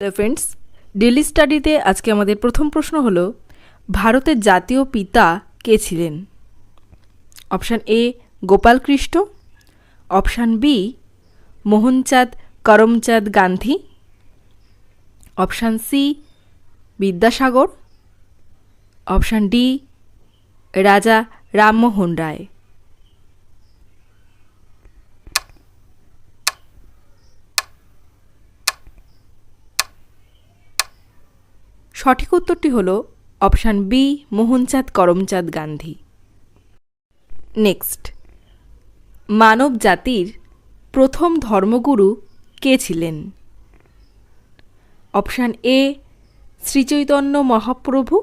Friends daily স্টাডিতে আজকে আমাদের প্রথম প্রশ্ন হল, ভারতের জাতীয় পিতা কে ছিলেন? Option A Gopalkrishna option B Mohanchand Karamchand Gandhi. Option C Vidyasagar. Option D Raja Rammohan Roy. সঠিক উত্তরটি হল option B, Mohanchand Karamchand Gandhi. Next, মানব জাতির প্রথম ধর্মগুরু কে ছিলেন? Option A, Sri Chaitanya Mahaprabhu.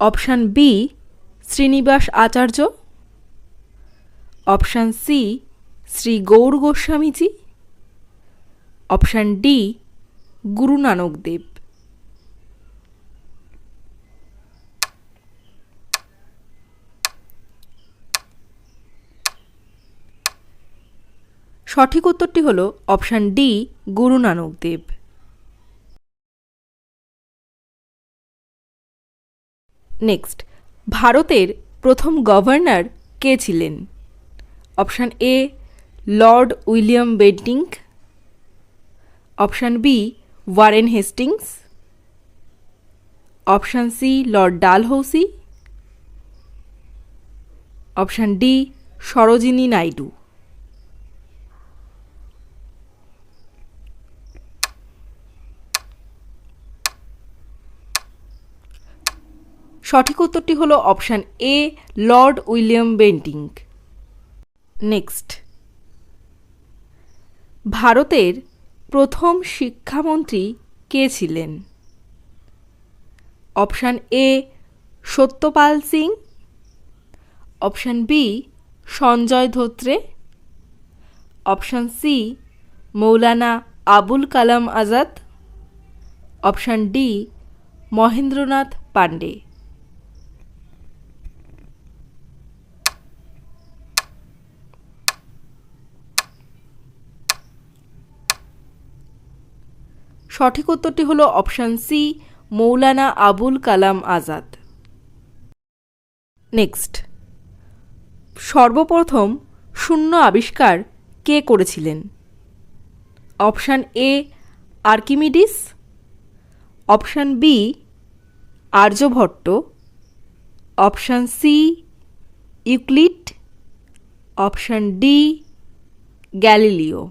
Option B, Srinivas Acharya. Option C, Shri Gaur Goswamiji. Option D Guru Nanak Dev. সঠিক উত্তরটি হল অপশান ডি, গুরু নানক দেব। নেক্সট, ভারতের প্রথম গভর্নর কে ছিলেন? Option A, Lord William Bentinck option B, Warren Hastings. Option C, Lord Dalhousie. Option D, Sarojini Naidu. সঠিক উত্তরটি হলো option A, Lord William Bentinck. Next. ভারতের প্রথম শিক্ষামন্ত্রী কে ছিলেন? Option A, Satyapal Singh. Option B, Sanjay Dhotre. Option C, Maulana Abul Kalam Azad. Option D, Mahendranath Pandey. সঠিক উত্তরটি হলো option C, Maulana Abul Kalam Azad. Next. সর্বপ্রথম শূন্য আবিষ্কার কে করেছিলেন? Option A, Archimedes. Option B Aryabhata option C, Euclid. Option D, Galileo.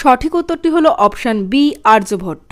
সঠিক উত্তরটি হলো অপশান বি আর্যভট্ট।